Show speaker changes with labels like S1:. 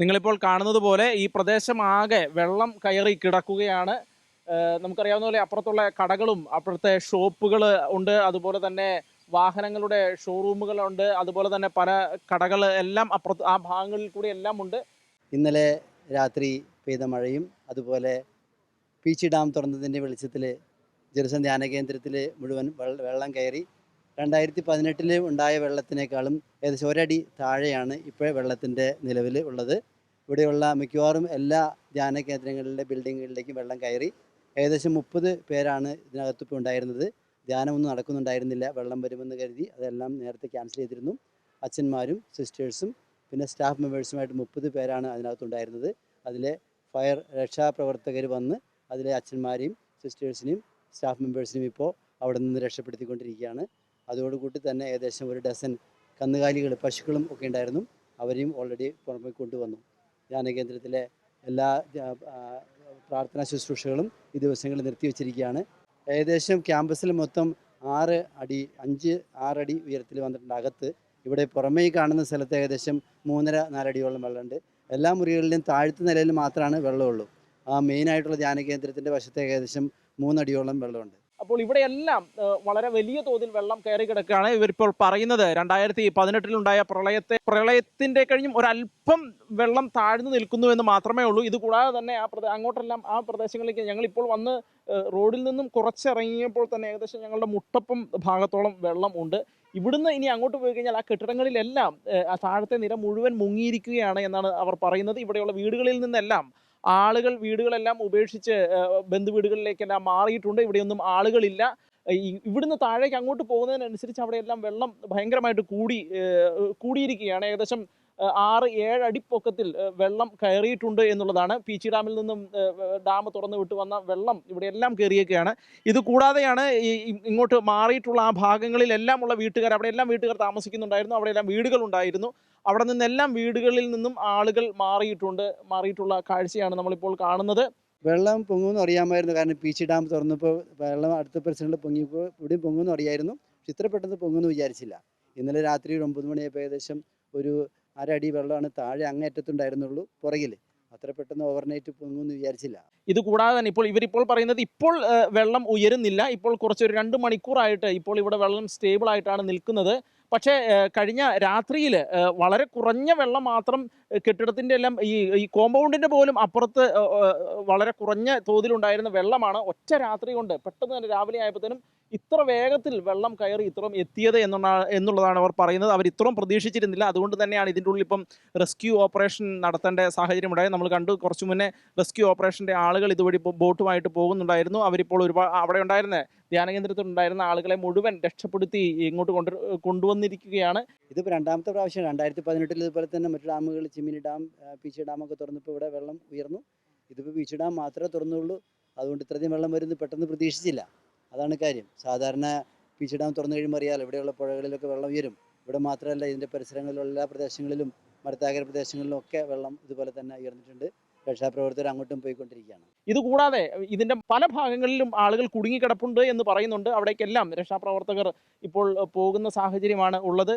S1: നിങ്ങളിപ്പോൾ കാണുന്നത് പോലെ ഈ പ്രദേശം ആകെ വെള്ളം കയറി കിടക്കുകയാണ്. നമുക്കറിയാവുന്ന പോലെ അപ്പുറത്തുള്ള കടകളും അപ്പുറത്തെ ഷോപ്പുകൾ ഉണ്ട്. അതുപോലെ തന്നെ വാഹനങ്ങളുടെ ഷോറൂമുകളുണ്ട്. അതുപോലെ തന്നെ പല കടകൾ എല്ലാം അപ്പുറത്ത് ആ ഭാഗങ്ങളിൽ കൂടി എല്ലാം ഉണ്ട്.
S2: ഇന്നലെ രാത്രി പെയ്ത മഴയും അതുപോലെ പീച്ചി ഡാം തുറന്നതിന്റെ വെളിച്ചത്തിൽ ജെറുസലം ധ്യാന കേന്ദ്രത്തിൽ മുഴുവൻ വെള്ളം കയറി രണ്ടായിരത്തി പതിനെട്ടിൽ ഉണ്ടായ വെള്ളത്തിനേക്കാളും ഏകദേശം ഒരടി താഴെയാണ് ഇപ്പോൾ വെള്ളത്തിന്റെ നിലവിൽ ഉള്ളത്. ഇവിടെയുള്ള മിക്കവാറും എല്ലാ ധ്യാന കേന്ദ്രങ്ങളിലെ ബിൽഡിങ്ങുകളിലേക്കും വെള്ളം കയറി ഏകദേശം മുപ്പത് പേരാണ് ഇതിനകത്ത് ഇപ്പോൾ ഉണ്ടായിരുന്നത്. ധ്യാനമൊന്നും നടക്കുന്നുണ്ടായിരുന്നില്ല. വെള്ളം വരുമെന്ന് കരുതി അതെല്ലാം നേരത്തെ ക്യാൻസൽ ചെയ്തിരുന്നു. അച്ഛന്മാരും സിസ്റ്റേഴ്സും പിന്നെ സ്റ്റാഫ് മെമ്പേഴ്സുമായിട്ട് മുപ്പത് പേരാണ് അതിനകത്തുണ്ടായിരുന്നത് അതിലെ ഫയർ രക്ഷാപ്രവർത്തകർ വന്ന് അതിലെ അച്ഛന്മാരെയും സിസ്റ്റേഴ്സിനെയും സ്റ്റാഫ് മെമ്പേഴ്സിനെയും ഇപ്പോൾ അവിടെ നിന്ന് രക്ഷപ്പെടുത്തിക്കൊണ്ടിരിക്കുകയാണ്. അതോടുകൂടി തന്നെ ഏകദേശം ഒരു ഡസൻ കന്നുകാലികൾ പശുക്കളും ഒക്കെ ഉണ്ടായിരുന്നു. അവരെയും ഓൾറെഡി പുറമെ കൊണ്ടുവന്നു. ധ്യാനകേന്ദ്രത്തിലെ എല്ലാ പ്രാർത്ഥനാ ശുശ്രൂഷകളും ഈ ദിവസങ്ങളിൽ നിർത്തിവെച്ചിരിക്കുകയാണ് ഏകദേശം ക്യാമ്പസിൽ മൊത്തം ആറ് അടി അഞ്ച് ആറടി ഉയരത്തിൽ വന്നിട്ടുണ്ട് അകത്ത്. ഇവിടെ പുറമേ കാണുന്ന സ്ഥലത്ത് ഏകദേശം മൂന്നര നാലടിയോളം വെള്ളമുണ്ട്. എല്ലാ മുറികളിലും താഴ്ത്ത നിലയിൽ മാത്രമാണ് വെള്ളമുള്ളൂ. ആ മെയിനായിട്ടുള്ള ധ്യാന കേന്ദ്രത്തിന്റെ വശത്ത് ഏകദേശം മൂന്നടിയോളം വെള്ളമുണ്ട്.
S1: അപ്പോൾ ഇവിടെയെല്ലാം വളരെ വലിയ തോതിൽ വെള്ളം കയറി കിടക്കുകയാണ്. ഇവരിപ്പോൾ പറയുന്നത് രണ്ടായിരത്തി പതിനെട്ടിലുണ്ടായ പ്രളയത്തെ പ്രളയത്തിന്റെ കഴിഞ്ഞും ഒരല്പം വെള്ളം താഴ്ന്നു നിൽക്കുന്നു എന്ന് മാത്രമേ ഉള്ളൂ. ഇത് കൂടാതെ തന്നെ ആ പ്രദേ അങ്ങോട്ടെല്ലാം ആ പ്രദേശങ്ങളിലേക്ക് ഞങ്ങൾ ഇപ്പോൾ വന്ന് റോഡിൽ നിന്നും കുറച്ചിറങ്ങിയപ്പോൾ തന്നെ ഏകദേശം ഞങ്ങളുടെ മുട്ടപ്പം ഭാഗത്തോളം വെള്ളം ഉണ്ട്. ഇവിടുന്ന് ഇനി അങ്ങോട്ട് പോയി കഴിഞ്ഞാൽ ആ കെട്ടിടങ്ങളിലെല്ലാം ആ താഴത്തെ നിര മുഴുവൻ മുങ്ങിയിരിക്കുകയാണ് എന്നാണ് അവർ പറയുന്നത്. ഇവിടെയുള്ള വീടുകളിൽ നിന്നെല്ലാം ആളുകൾ വീടുകളെല്ലാം ഉപേക്ഷിച്ച് ബന്ധുവീടുകളിലേക്കെല്ലാം മാറിയിട്ടുണ്ട്. ഇവിടെയൊന്നും ആളുകളില്ല. ഇവിടുന്ന് താഴേക്ക് അങ്ങോട്ട് പോകുന്നതിനനുസരിച്ച് അവിടെയെല്ലാം വെള്ളം ഭയങ്കരമായിട്ട് കൂടി കൂടിയിരിക്കുകയാണ്. ഏകദേശം ആറ് ഏഴ് അടി പൊക്കത്തിൽ വെള്ളം കയറിയിട്ടുണ്ട് എന്നുള്ളതാണ്. പീച്ചി ഡാമിൽ നിന്നും ഡാം തുറന്നു വിട്ട് വന്ന വെള്ളം ഇവിടെ എല്ലാം കയറിയൊക്കെയാണ്. ഇത് കൂടാതെയാണ് ഈ ഇങ്ങോട്ട് മാറിയിട്ടുള്ള ആ ഭാഗങ്ങളിലെല്ലാം ഉള്ള വീട്ടുകാർ അവിടെ എല്ലാം വീട്ടുകാർ താമസിക്കുന്നുണ്ടായിരുന്നു. അവിടെ എല്ലാം വീടുകൾ ഉണ്ടായിരുന്നു അവിടെ നിന്നെല്ലാം വീടുകളിൽ നിന്നും ആളുകൾ മാറിയിട്ടുണ്ട്. മാറിയിട്ടുള്ള കാഴ്ചയാണ് നമ്മളിപ്പോൾ കാണുന്നത്.
S2: വെള്ളം പൊങ്ങുമെന്ന് അറിയാമായിരുന്നു. കാരണം പീച്ചി ഡാം തുറന്നപ്പോൾ വെള്ളം അടുത്ത പരിസരങ്ങളിൽ പൊങ്ങിയപ്പോൾ ഇവിടെയും പൊങ്ങുമെന്ന് അറിയായിരുന്നു. ഇത്ര പെട്ടെന്ന് പൊങ്ങുമെന്ന് വിചാരിച്ചില്ല. ഇന്നലെ രാത്രി ഒരു ഒമ്പത് മണിയായപ്പോൾ ഏകദേശം ഒരു അരടി വെള്ളമാണ് താഴെ അങ്ങേറ്റത്തുണ്ടായിരുന്നുള്ളൂ പുറകിൽ അത്ര പെട്ടെന്ന് ഓവർനൈറ്റ് പൊങ്ങുമെന്ന് വിചാരിച്ചില്ല.
S1: ഇത് കൂടാതെ തന്നെ ഇപ്പോൾ ഇവരിപ്പോൾ പറയുന്നത് ഇപ്പോൾ വെള്ളം ഉയരുന്നില്ല. ഇപ്പോൾ കുറച്ചൊരു രണ്ട് മണിക്കൂറായിട്ട് ഇപ്പോൾ ഇവിടെ വെള്ളം സ്റ്റേബിൾ ആയിട്ടാണ് നിൽക്കുന്നത്. പക്ഷേ കഴിഞ്ഞ രാത്രിയിൽ വളരെ കുറഞ്ഞ വെള്ളം മാത്രം കെട്ടിടത്തിന്റെ എല്ലാം ഈ ഈ കോമ്പൗണ്ടിന്റെ പോലും അപ്പുറത്ത് വളരെ കുറഞ്ഞ തോതിലുണ്ടായിരുന്ന വെള്ളമാണ് ഒറ്റ രാത്രി കൊണ്ട് പെട്ടെന്ന് തന്നെ രാവിലെ ആയപ്പോഴത്തേനും ഇത്ര വേഗത്തിൽ വെള്ളം കയറി ഇത്രയും എത്തിയത് എന്നുള്ള എന്നുള്ളതാണ് അവർ പറയുന്നത്. അവർ ഇത്രയും പ്രതീക്ഷിച്ചിരുന്നില്ല. അതുകൊണ്ട് തന്നെയാണ് ഇതിന്റെ ഉള്ളിൽ ഇപ്പം റെസ്ക്യൂ ഓപ്പറേഷൻ നടത്തേണ്ട സാഹചര്യം ഉണ്ടായത്. നമ്മൾ കണ്ടു കുറച്ചു മുന്നേ റെസ്ക്യൂ ഓപ്പറേഷന്റെ ആളുകൾ ഇതുവഴി ബോട്ടുമായിട്ട് പോകുന്നുണ്ടായിരുന്നു. അവരിപ്പോൾ ഒരുപാട് അവിടെ ഉണ്ടായിരുന്ന ധ്യാനകേന്ദ്രത്തിൽ ഉണ്ടായിരുന്ന ആളുകളെ മുഴുവൻ രക്ഷപ്പെടുത്തി ഇങ്ങോട്ട് കൊണ്ട് കൊണ്ടുവന്നിരിക്കുകയാണ്.
S2: ഇതിപ്പോൾ രണ്ടാമത്തെ പ്രാവശ്യം രണ്ടായിരത്തി പതിനെട്ടിൽ ഇതുപോലെ തന്നെ മറ്റു ഡാമുകൾ ചിമ്മിനി ഡാം പീച്ച ഡാമൊക്കെ തുറന്നപ്പോൾ ഇവിടെ വെള്ളം ഉയർന്നു. ഇതിപ്പോൾ പീച്ചി ഡാം മാത്രമേ തുറന്നുള്ളൂ. അതുകൊണ്ട് ഇത്രയധികം വെള്ളം വരുന്നത് പെട്ടെന്ന് പ്രതീക്ഷിച്ചില്ല. അതാണ് കാര്യം. സാധാരണ പീച്ചി ഡാം തുറന്നു കഴിയുമ്പോൾ അറിയാലോ ഇവിടെയുള്ള പുഴകളിലൊക്കെ വെള്ളം ഉയരും. ഇവിടെ മാത്രമല്ല ഇതിന്റെ പരിസരങ്ങളിലുള്ള എല്ലാ പ്രദേശങ്ങളിലും മരത്താകര പ്രദേശങ്ങളിലും ഒക്കെ വെള്ളം ഇതുപോലെ തന്നെ ഉയർന്നിട്ടുണ്ട്. രക്ഷാപ്രവർത്തകർ അങ്ങോട്ടും പോയിക്കൊണ്ടിരിക്കുകയാണ്.
S1: ഇതുകൂടാതെ ഇതിന്റെ പല ഭാഗങ്ങളിലും ആളുകൾ കുടുങ്ങിക്കിടപ്പുണ്ട് എന്ന് പറയുന്നുണ്ട്. അവിടേക്കെല്ലാം രക്ഷാപ്രവർത്തകർ ഇപ്പോൾ പോകുന്ന സാഹചര്യമാണ് ഉള്ളത്.